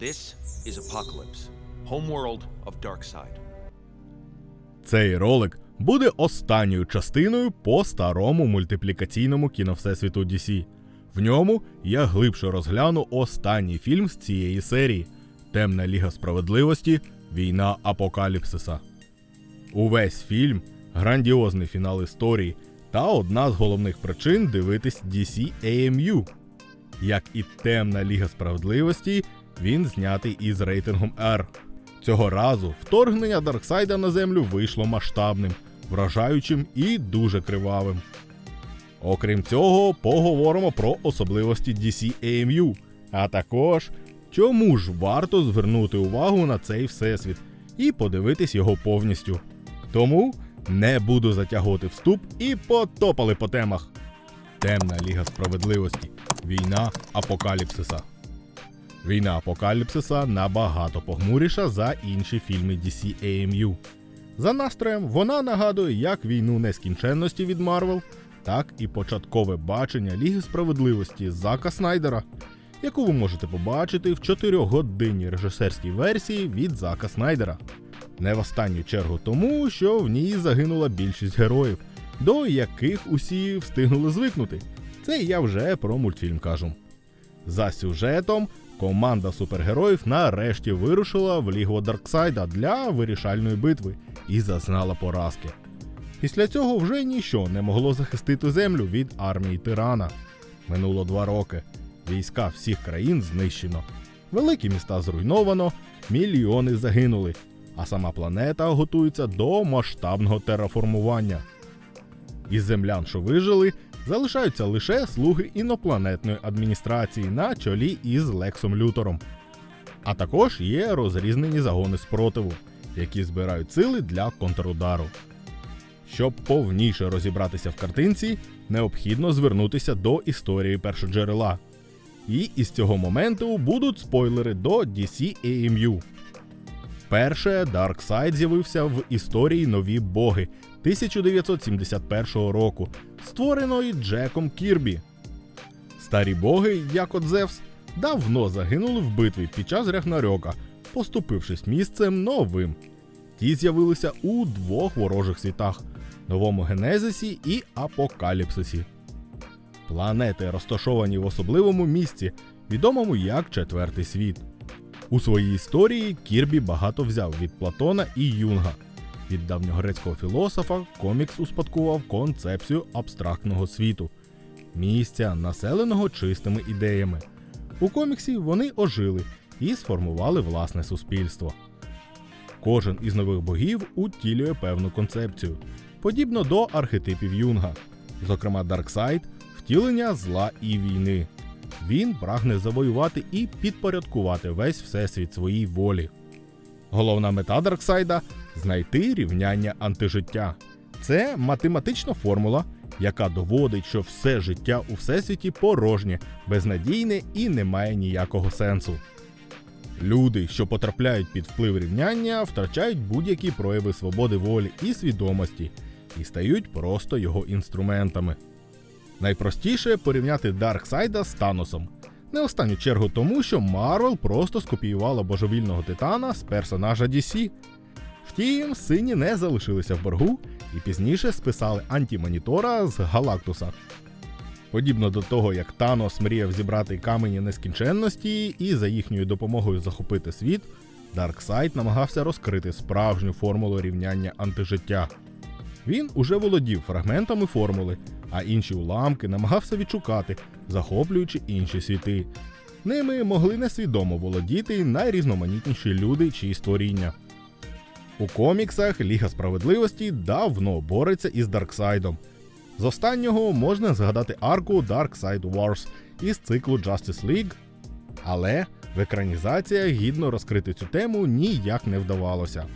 This is Apocalypse, homeworld of Darkseid. Цей ролик буде останньою частиною по старому мультиплікаційному кіновсесвіту DC. В ньому я глибше розгляну останній фільм з цієї серії Темна Ліга Справедливості Війна Апокаліпсиса. Увесь фільм грандіозний фінал історії та одна з головних причин дивитись DC AMU. Як і Темна Ліга Справедливості, він знятий із рейтингом R. Цього разу вторгнення Дарксайда на землю вийшло масштабним, вражаючим і дуже кривавим. Окрім цього, поговоримо про особливості DC AMU, а також чому ж варто звернути увагу на цей всесвіт і подивитись його повністю. Тому не буду затягувати вступ і потопали по темах. Темна Ліга Справедливості. Війна Апокаліпсиса. Війна Апокаліпсиса набагато похмуріша за інші фільми DC AMU. За настроєм вона нагадує як війну нескінченності від Марвел, так і початкове бачення Ліги Справедливості Зака Снайдера, яку ви можете побачити в 4-годинній режисерській версії від Зака Снайдера. Не в останню чергу тому, що в ній загинула більшість героїв, до яких усі встигнули звикнути. Це я вже про мультфільм кажу. За сюжетом команда супергероїв нарешті вирушила в Лігу Дарксайда для вирішальної битви і зазнала поразки. Після цього вже ніщо не могло захистити землю від армії тирана. Минуло два роки. Війська всіх країн знищено. Великі міста зруйновано, мільйони загинули, а сама планета готується до масштабного тераформування. Із землян, що вижили, залишаються лише слуги інопланетної адміністрації на чолі із Лексом Лютором. А також є розрізнені загони спротиву, які збирають сили для контрудару. Щоб повніше розібратися в картинці, необхідно звернутися до історії першоджерела. І із цього моменту будуть спойлери до DC AMU. Перше Дарксайд з'явився в історії Нові Боги 1971 року, створеної Джеком Кірбі. Старі боги, як от Зевс, давно загинули в битві під час Рягнарьока, поступившись місцем новим. Ті з'явилися у двох ворожих світах новому Генезисі і Апокаліпсисі. Планети розташовані в особливому місці, відомому як Четвертий світ. У своїй історії Кірбі багато взяв від Платона і Юнга. Від давньогрецького філософа комікс успадкував концепцію абстрактного світу, місця, населеного чистими ідеями. У коміксі вони ожили і сформували власне суспільство. Кожен із нових богів утілює певну концепцію, подібно до архетипів Юнга, зокрема Дарксайд, втілення зла і війни. Він прагне завоювати і підпорядкувати весь всесвіт своїй волі. Головна мета Дарксайда знайти рівняння антижиття. Це математична формула, яка доводить, що все життя у всесвіті порожнє, безнадійне і не має ніякого сенсу. Люди, що потрапляють під вплив рівняння, втрачають будь-які прояви свободи волі і свідомості і стають просто його інструментами. Найпростіше порівняти Дарксайда з Таносом. Не останню чергу тому, що Марвел просто скопіювала божевільного титана з персонажа DC. Втім, сині не залишилися в боргу і пізніше списали антімонітора з Галактуса. Подібно до того, як Танос мріяв зібрати камені нескінченності і за їхньою допомогою захопити світ, Дарксайд намагався розкрити справжню формулу рівняння антижиття. Він уже володів фрагментами формули, а інші уламки намагався відшукати, захоплюючи інші світи. Ними могли несвідомо володіти найрізноманітніші люди чи створіння. У коміксах Ліга справедливості давно бореться із Дарксайдом. З останнього можна згадати арку Dark Side Wars із циклу Justice League, але в екранізаціях гідно розкрити цю тему ніяк не вдавалося.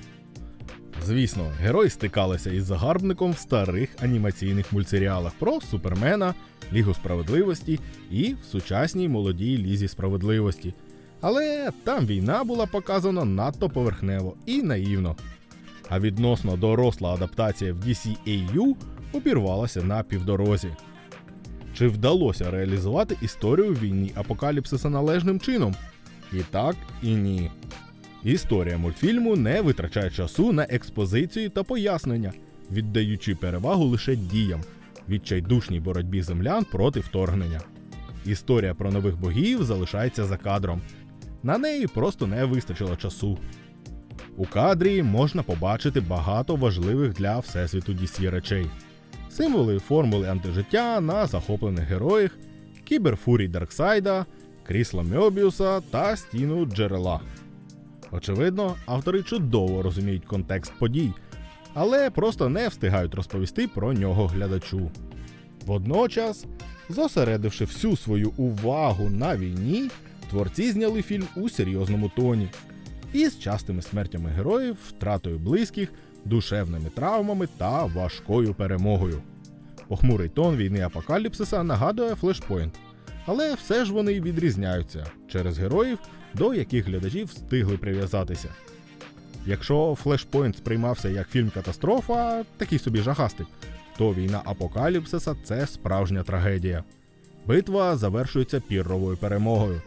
Звісно, герої стикалися із загарбником в старих анімаційних мультсеріалах про Супермена, Лігу справедливості і в сучасній молодій лізі справедливості. Але там війна була показана надто поверхнево і наївно. А відносно доросла адаптація в DCAU обірвалася на півдорозі. Чи вдалося реалізувати історію війни апокаліпсиса належним чином? І так, і ні. Історія мультфільму не витрачає часу на експозицію та пояснення, віддаючи перевагу лише діям, відчайдушній боротьбі землян проти вторгнення. Історія про нових богів залишається за кадром. На неї просто не вистачило часу. У кадрі можна побачити багато важливих для всесвіту DC речей: символи формули антижиття на захоплених героях, кіберфурій Дарксайда, крісла Мьобіуса та стіну джерела. Очевидно, автори чудово розуміють контекст подій, але просто не встигають розповісти про нього глядачу. Водночас, зосередивши всю свою увагу на війні, творці зняли фільм у серйозному тоні із частими смертями героїв, втратою близьких, душевними травмами та важкою перемогою. Похмурий тон війни апокаліпсиса нагадує флешпойнт, але все ж вони відрізняються через героїв, до яких глядачі встигли прив'язатися. Якщо флешпойнт сприймався як фільм катастрофа, такий собі жахастик, то війна апокаліпсиса це справжня трагедія. Битва завершується пірровою перемогою.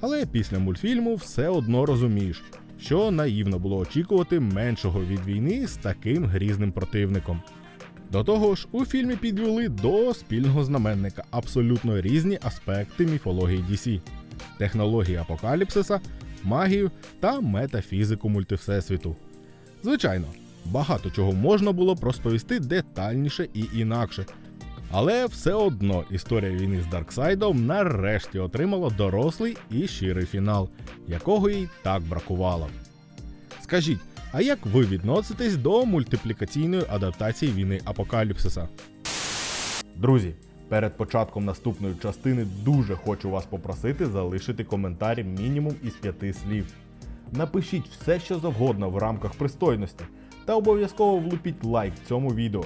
Але після мультфільму все одно розумієш, що наївно було очікувати меншого від війни з таким грізним противником. До того ж, у фільмі підвели до спільного знаменника абсолютно різні аспекти міфології DC, технології апокаліпсиса, магію та метафізику мультивсесвіту. Звичайно, багато чого можна було б розповісти детальніше і інакше. Але все одно історія війни з Дарксайдом нарешті отримала дорослий і щирий фінал, якого їй так бракувало. Скажіть, а як ви відноситесь до мультиплікаційної адаптації війни Апокаліпсиса? Друзі, перед початком наступної частини дуже хочу вас попросити залишити коментар мінімум із п'яти слів. Напишіть все, що завгодно в рамках пристойності, та обов'язково влупіть лайк цьому відео.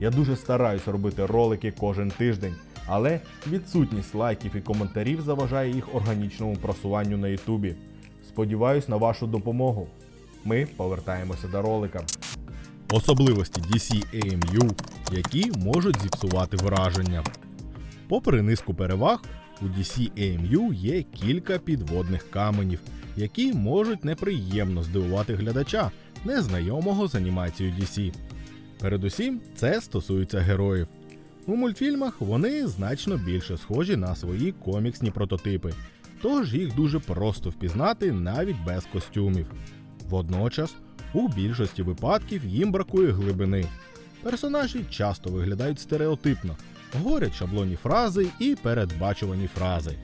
Я дуже стараюсь робити ролики кожен тиждень, але відсутність лайків і коментарів заважає їх органічному просуванню на Ютубі. Сподіваюсь на вашу допомогу. Ми повертаємося до ролика. Особливості DC AMU, які можуть зіпсувати враження. Попри низку переваг, у DC AMU є кілька підводних каменів, які можуть неприємно здивувати глядача, незнайомого з анімацією DC. Передусім, це стосується героїв. У мультфільмах вони значно більше схожі на свої коміксні прототипи, тож їх дуже просто впізнати навіть без костюмів. Водночас, у більшості випадків їм бракує глибини. Персонажі часто виглядають стереотипно, говорять шаблонні фрази і передбачувані фрази.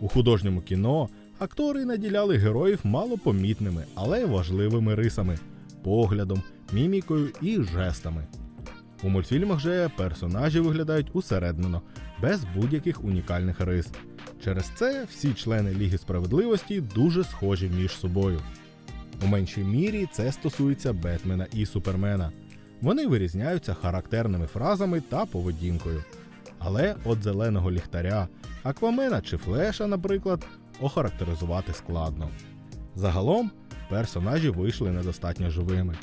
У художньому кіно актори наділяли героїв малопомітними, але важливими рисами, поглядом, мімікою і жестами. У мультфільмах же персонажі виглядають усереднено, без будь-яких унікальних рис. Через це всі члени Ліги справедливості дуже схожі між собою. У меншій мірі це стосується Бетмена і Супермена. Вони вирізняються характерними фразами та поведінкою. Але от зеленого ліхтаря, Аквамена чи Флеша, наприклад, охарактеризувати складно. Загалом персонажі вийшли недостатньо живими.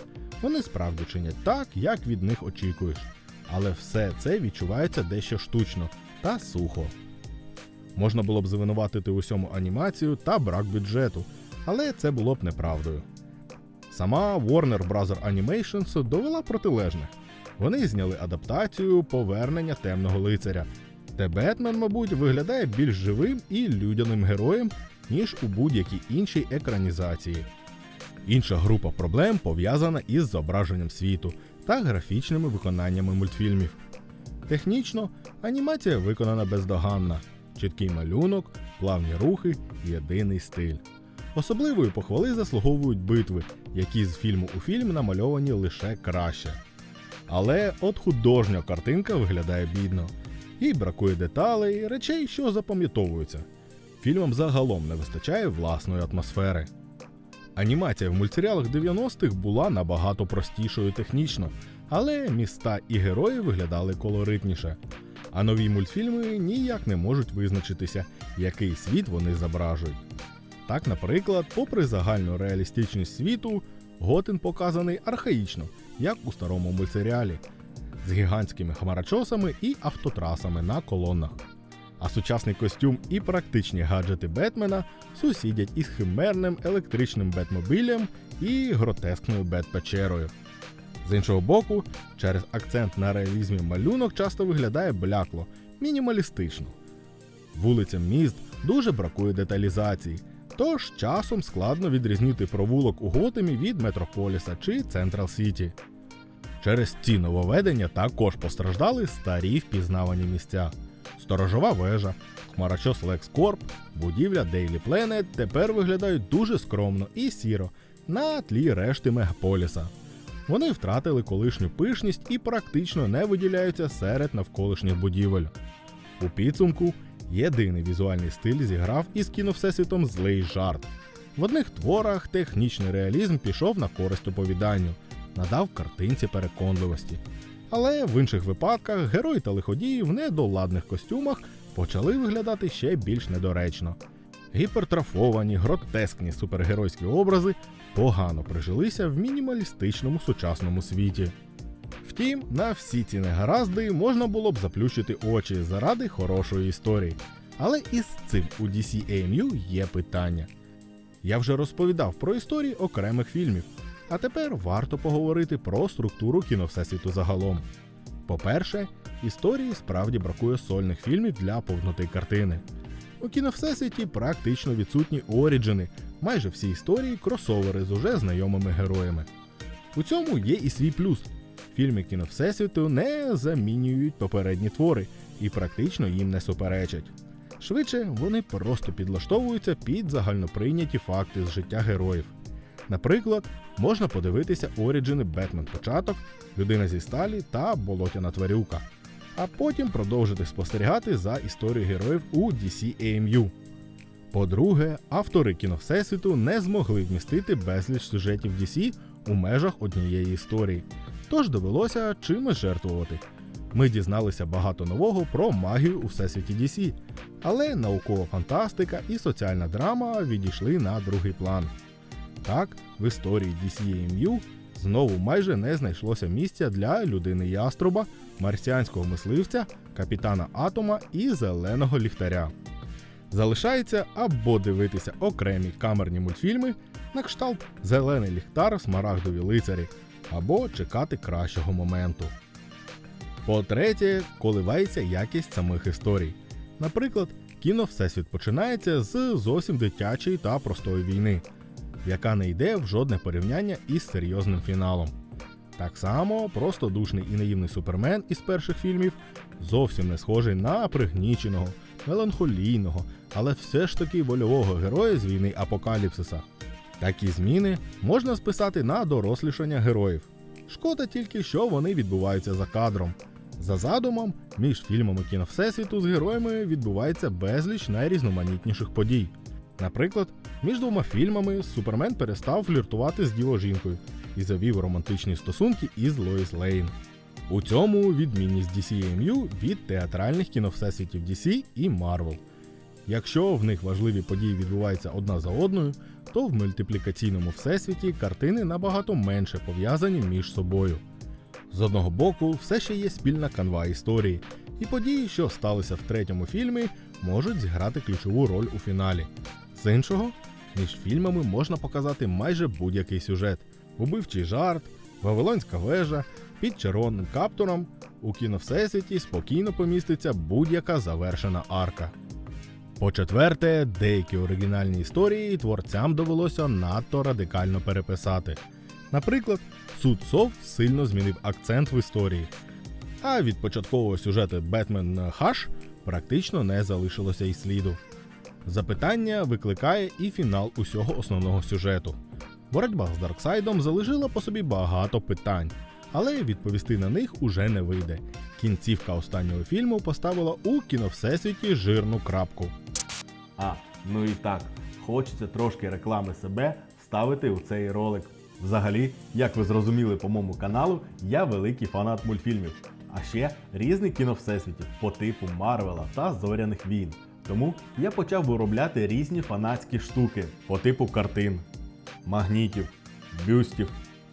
Вони справді чинять так, як від них очікуєш. Але все це відчувається дещо штучно та сухо. Можна було б звинуватити у всьому анімацію та брак бюджету, але це було б неправдою. Сама Warner Bros. Animations довела протилежне. Вони зняли адаптацію повернення темного лицаря, де Бетмен, мабуть, виглядає більш живим і людяним героєм, ніж у будь-якій іншій екранізації. Інша група проблем пов'язана із зображенням світу та графічними виконаннями мультфільмів. Технічно анімація виконана бездоганна, чіткий малюнок, плавні рухи, єдиний стиль. Особливої похвали заслуговують битви, які з фільму у фільм намальовані лише краще. Але от художня картинка виглядає бідно, їй бракує деталей, речей, що запам'ятовуються. Фільмам загалом не вистачає власної атмосфери. Анімація в мультсеріалах 90-х була набагато простішою технічно, але міста і герої виглядали колоритніше. А нові мультфільми ніяк не можуть визначитися, який світ вони зображують. Так, наприклад, попри загальну реалістичність світу, Готен показаний архаїчно, як у старому мультсеріалі, з гігантськими хмарочосами і автотрасами на колонах. А сучасний костюм і практичні гаджети Бетмена сусідять із химерним електричним Бетмобілем і гротескною Бет-печерою. З іншого боку, через акцент на реалізмі малюнок часто виглядає блякло, мінімалістично. Вулицям міст дуже бракує деталізації, тож часом складно відрізнити провулок у Готемі від Метрополіса чи Централ Сіті. Через ці нововведення також постраждали старі впізнавані місця. Сторожова вежа, хмарочос LexCorp, будівля Daily Planet тепер виглядають дуже скромно і сіро на тлі решти мегаполіса. Вони втратили колишню пишність і практично не виділяються серед навколишніх будівель. У підсумку єдиний візуальний стиль зіграв із кіновсесвітом злий жарт. В одних творах технічний реалізм пішов на користь оповіданню, надав картинці переконливості. Але в інших випадках герої та лиходії в недоладних костюмах почали виглядати ще більш недоречно. Гіпертрофовані, гротескні супергеройські образи погано прижилися в мінімалістичному сучасному світі. Втім, на всі ці негаразди можна було б заплющити очі заради хорошої історії. Але із цим у DC AMU є питання. Я вже розповідав про історії окремих фільмів, а тепер варто поговорити про структуру кіновсесвіту загалом. По-перше, історії справді бракує сольних фільмів для повноти картини. У кіновсесвіті практично відсутні оріджини, майже всі історії кросовери з уже знайомими героями. У цьому є і свій плюс. Фільми кіновсесвіту не замінюють попередні твори і практично їм не суперечать. Швидше вони просто підлаштовуються під загальноприйняті факти з життя героїв. Наприклад, можна подивитися оріджини Бетмен Початок, Людина зі сталі та Болотяна тварюка, а потім продовжити спостерігати за історією героїв у DC AMU. По-друге, автори кіно Всесвіту не змогли вмістити безліч сюжетів DC у межах однієї історії, тож довелося чимось жертвувати. Ми дізналися багато нового про магію у всесвіті DC, але наукова фантастика і соціальна драма відійшли на другий план. Так, в історії DCAMU знову майже не знайшлося місця для людини яструба, марсіанського мисливця, капітана Атома і зеленого ліхтаря. Залишається або дивитися окремі камерні мультфільми на кшталт Зелений ліхтар, Смарагдові лицарі, або чекати кращого моменту. По-третє, коливається якість самих історій. Наприклад, кіно Всесвіт починається з зовсім дитячої та простої війни, яка не йде в жодне порівняння із серйозним фіналом. Так само простодушний і наївний супермен із перших фільмів зовсім не схожий на пригніченого, меланхолійного, але все ж таки вольового героя з війни Апокаліпсиса. Такі зміни можна списати на дорослішання героїв. Шкода тільки, що вони відбуваються за кадром. За задумом, між фільмами кіно Всесвіту з героями відбувається безліч найрізноманітніших подій. Наприклад, між двома фільмами Супермен перестав фліртувати з дівожінкою і завів романтичні стосунки із Лоїс Лейн. У цьому відмінність DCMU від театральних кіновсесвітів DC і Marvel. Якщо в них важливі події відбуваються одна за одною, то в мультиплікаційному всесвіті картини набагато менше пов'язані між собою. З одного боку, все ще є спільна канва історії, і події, що сталися в третьому фільмі, можуть зіграти ключову роль у фіналі. З іншого, між фільмами можна показати майже будь-який сюжет: убивчий жарт, Вавилонська вежа, під червоним каптуром. У кіно Всесвіті спокійно поміститься будь-яка завершена арка. По-четверте, деякі оригінальні історії творцям довелося надто радикально переписати. Наприклад, суд сов сильно змінив акцент в історії, а від початкового сюжету Бетмен Хаш практично не залишилося й сліду. Запитання викликає і фінал усього основного сюжету. Боротьба з Дарксайдом залишила по собі багато питань, але відповісти на них уже не вийде. Кінцівка останнього фільму поставила у кіновсесвіті жирну крапку. А, ну і так, хочеться трошки реклами себе вставити у цей ролик. Взагалі, як ви зрозуміли по моєму каналу, я великий фанат мультфільмів, а ще різних кіновсесвітів по типу Марвела та Зоряних війн. Тому я почав виробляти різні фанатські штуки по типу картин, магнітів, бюстів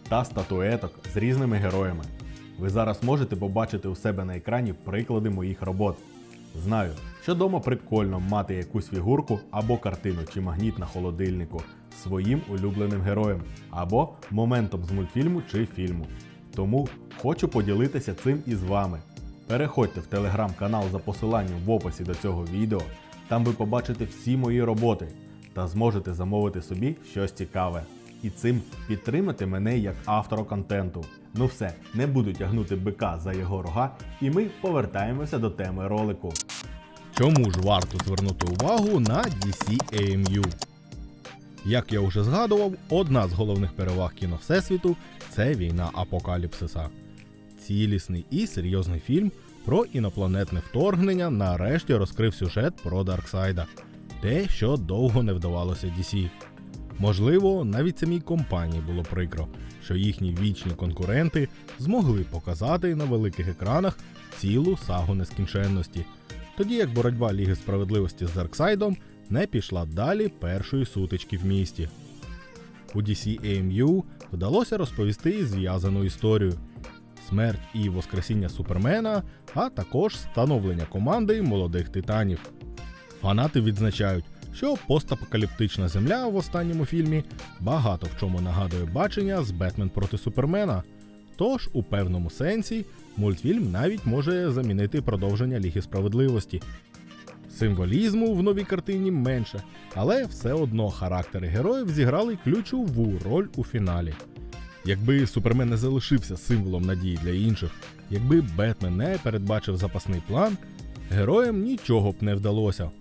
та статуеток з різними героями. Ви зараз можете побачити у себе на екрані приклади моїх робот. Знаю, що дома прикольно мати якусь фігурку або картину чи магніт на холодильнику своїм улюбленим героєм, або моментом з мультфільму чи фільму. Тому хочу поділитися цим із вами. Переходьте в телеграм-канал за посиланням в описі до цього відео. Там ви побачите всі мої роботи та зможете замовити собі щось цікаве. І цим підтримати мене як автора контенту. Ну все, не буду тягнути бика за його рога, і ми повертаємося до теми ролику. Чому ж варто звернути увагу на DC AMU? Як я вже згадував, одна з головних переваг кіно Всесвіту це війна апокаліпсиса. Цілісний і серйозний фільм про інопланетне вторгнення нарешті розкрив сюжет про Дарксайда, те, що довго не вдавалося DC. Можливо, навіть самій компанії було прикро, що їхні вічні конкуренти змогли показати на великих екранах цілу сагу нескінченності, тоді як боротьба Ліги справедливості з Дарксайдом не пішла далі першої сутички в місті. У DC AMU вдалося розповісти зв'язану історію, смерть і воскресіння Супермена, а також становлення команди молодих титанів. Фанати відзначають, що постапокаліптична земля в останньому фільмі багато в чому нагадує бачення з Бетмен проти Супермена. Тож, у певному сенсі, мультфільм навіть може замінити продовження Ліги справедливості. Символізму в новій картині менше, але все одно характери героїв зіграли ключову роль у фіналі. Якби Супермен не залишився символом надії для інших, якби Бетмен не передбачив запасний план, героям нічого б не вдалося.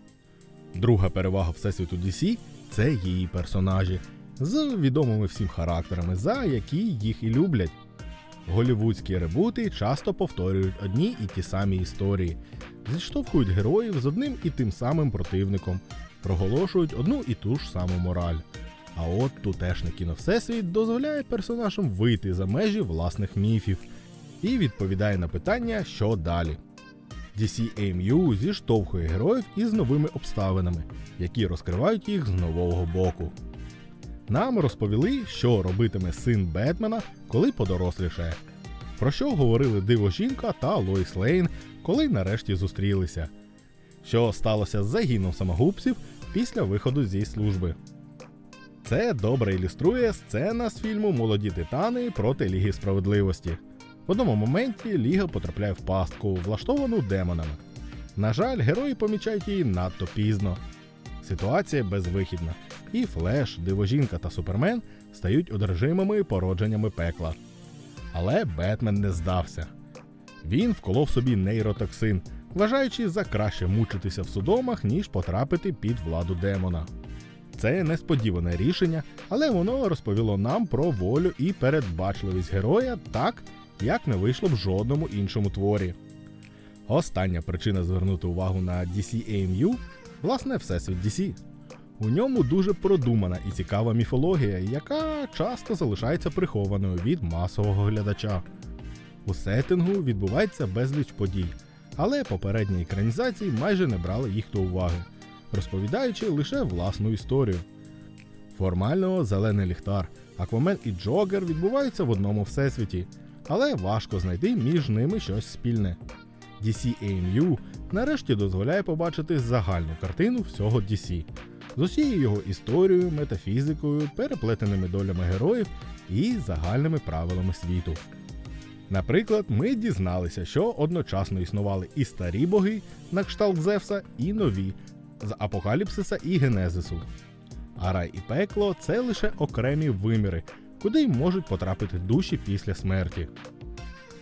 Друга перевага Всесвіту DC це її персонажі з відомими всім характерами, за які їх і люблять. Голівудські ребути часто повторюють одні і ті самі історії, зіштовхують героїв з одним і тим самим противником, проголошують одну і ту ж саму мораль. А от тутешне кіно Всесвіт дозволяє персонажам вийти за межі власних міфів і відповідає на питання, що далі. DC AMU зіштовхує героїв із новими обставинами, які розкривають їх з нового боку. Нам розповіли, що робитиме син Бетмена, коли подорослішає. Про що говорили диво жінка та Лоїс Лейн, коли нарешті зустрілися. Що сталося з загином самогубців після виходу зі служби. Це добре ілюструє сцена з фільму Молоді титани проти Ліги справедливості. В одному моменті Ліга потрапляє в пастку, влаштовану демонами. На жаль, герої помічають її надто пізно. Ситуація безвихідна, і Флеш, Дивожінка та Супермен стають одержимими породженнями пекла. Але Бетмен не здався. Він вколов собі нейротоксин, вважаючи за краще мучитися в судомах, ніж потрапити під владу демона. Це несподіване рішення, але воно розповіло нам про волю і передбачливість героя так, як не вийшло в жодному іншому творі. Остання причина звернути увагу на DC AMU – власне Всесвіт DC. У ньому дуже продумана і цікава міфологія, яка часто залишається прихованою від масового глядача. У сеттингу відбувається безліч подій, але попередні екранізації майже не брали їх до уваги, розповідаючи лише власну історію. Формально зелений ліхтар, Аквамен і Джокер відбуваються в одному всесвіті, але важко знайти між ними щось спільне. DC AMU нарешті дозволяє побачити загальну картину всього DC з усією його історією, метафізикою, переплетеними долями героїв і загальними правилами світу. Наприклад, ми дізналися, що одночасно існували і старі боги на кшталт Зевса, і нові з Апокаліпсиса і Генезису. А рай і пекло це лише окремі виміри, куди й можуть потрапити душі після смерті.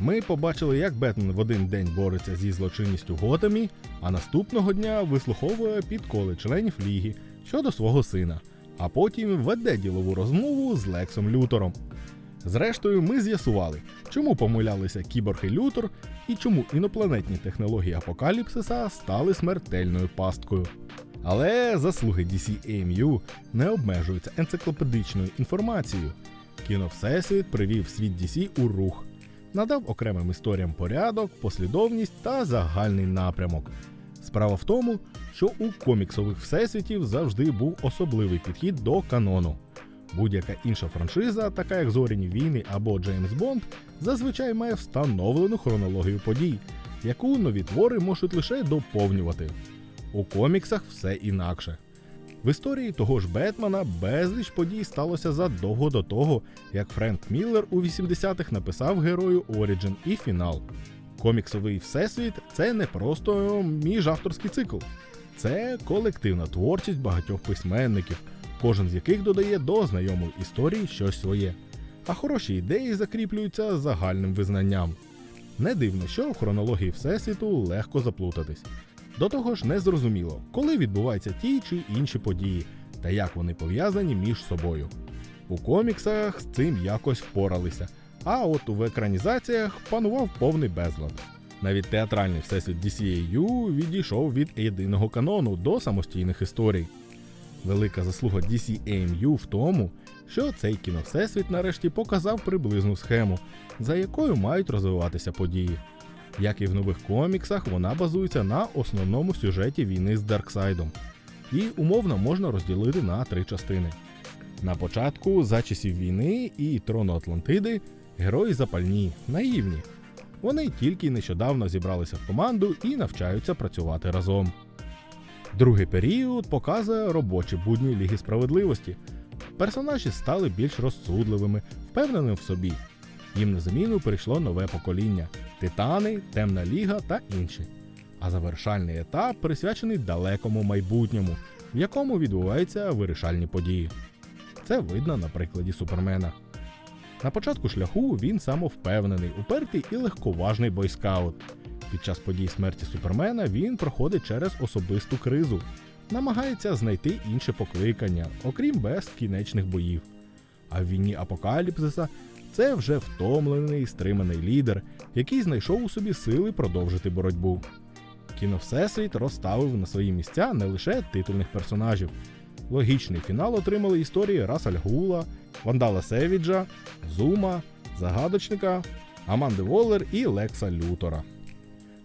Ми побачили, як Бетмен в один день бореться зі злочинністю Готемі, а наступного дня вислуховує підколи членів Ліги щодо свого сина, а потім веде ділову розмову з Лексом Лютором. Зрештою, ми з'ясували, чому помилялися Кіборг і Лютор і чому інопланетні технології апокаліпсиса стали смертельною пасткою. Але заслуги DC AMU не обмежуються енциклопедичною інформацією. Кіно Всесвіт привів світ DC у рух, надав окремим історіям порядок, послідовність та загальний напрямок. Справа в тому, що у коміксових всесвітів завжди був особливий підхід до канону. Будь-яка інша франшиза, така як Зоряні війни або Джеймс Бонд, зазвичай має встановлену хронологію подій, яку нові твори можуть лише доповнювати. У коміксах все інакше. В історії того ж Бетмена безліч подій сталося задовго до того, як Френк Міллер у 80-х написав герою Origin і фінал. Коміксовий всесвіт це не просто міжавторський цикл, це колективна творчість багатьох письменників, кожен з яких додає до знайомої історії щось своє. А хороші ідеї закріплюються загальним визнанням. Не дивно, що в хронології Всесвіту легко заплутатись. До того ж, не зрозуміло, коли відбуваються ті чи інші події, та як вони пов'язані між собою. У коміксах з цим якось впоралися, а от у екранізаціях панував повний безлад. Навіть театральний всесвіт DCAU відійшов від єдиного канону до самостійних історій. Велика заслуга DCAMU в тому, що цей кіновсесвіт нарешті показав приблизну схему, за якою мають розвиватися події. Як і в нових коміксах, вона базується на основному сюжеті війни з Дарксайдом. І умовно можна розділити на три частини. На початку, за часів війни і трону Атлантиди, герої запальні, наївні. Вони тільки нещодавно зібралися в команду і навчаються працювати разом. Другий період показує робочі будні Ліги справедливості. Персонажі стали більш розсудливими, впевненими в собі. Їм на заміну прийшло нове покоління Титани, Темна Ліга та інші. А завершальний етап присвячений далекому майбутньому, в якому відбуваються вирішальні події. Це видно на прикладі Супермена. На початку шляху він самовпевнений, упертий і легковажний бойскаут. Під час подій смерті Супермена він проходить через особисту кризу, намагається знайти інше покликання, окрім безкінечних боїв. А в війні апокаліпсиса це вже втомлений, стриманий лідер, який знайшов у собі сили продовжити боротьбу. Кіно Всесвіт розставив на свої місця не лише титульних персонажів. Логічний фінал отримали історії Раса Гула, Вандала Севіджа, Зума, Загадочника, Аманди Воллер і Лекса Лютора.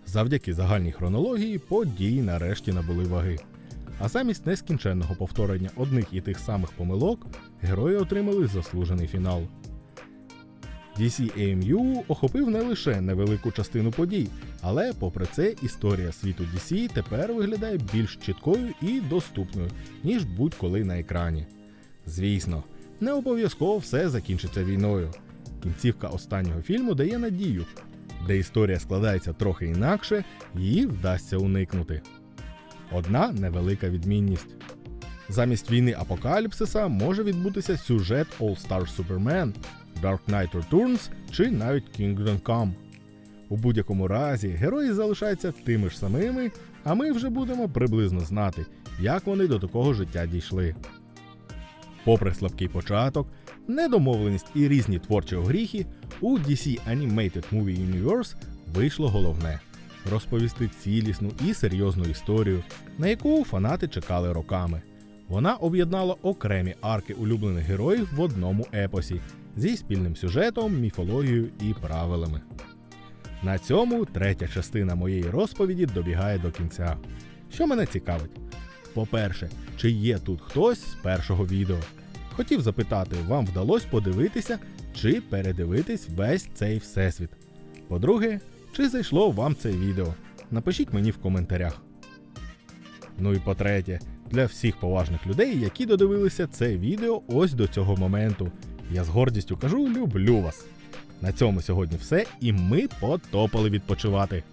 Завдяки загальній хронології події нарешті набули ваги. А замість нескінченного повторення одних і тих самих помилок герої отримали заслужений фінал. DCAMU охопив не лише невелику частину подій, але, попри це, історія світу DC тепер виглядає більш чіткою і доступною, ніж будь-коли на екрані. Звісно, не обов'язково все закінчиться війною. Кінцівка останнього фільму дає надію, де історія складається трохи інакше, її вдасться уникнути. Одна невелика відмінність. Замість війни апокаліпсиса може відбутися сюжет All Star Superman, Dark Knight Returns чи навіть Kingdom Come. У будь-якому разі герої залишаються тими ж самими, а ми вже будемо приблизно знати, як вони до такого життя дійшли. Попри слабкий початок, недомовленість і різні творчі огріхи, у DC Animated Movie Universe вийшло головне розповісти цілісну і серйозну історію, на яку фанати чекали роками. Вона об'єднала окремі арки улюблених героїв в одному епосі зі спільним сюжетом, міфологією і правилами. На цьому третя частина моєї розповіді добігає до кінця. Що мене цікавить? По-перше, чи є тут хтось з першого відео? Хотів запитати, вам вдалося подивитися чи передивитись весь цей всесвіт. По-друге, чи зайшло вам це відео? Напишіть мені в коментарях. Ну і по-третє, для всіх поважних людей, які додивилися це відео ось до цього моменту. Я з гордістю кажу, люблю вас. На цьому сьогодні все, і ми потопали відпочивати.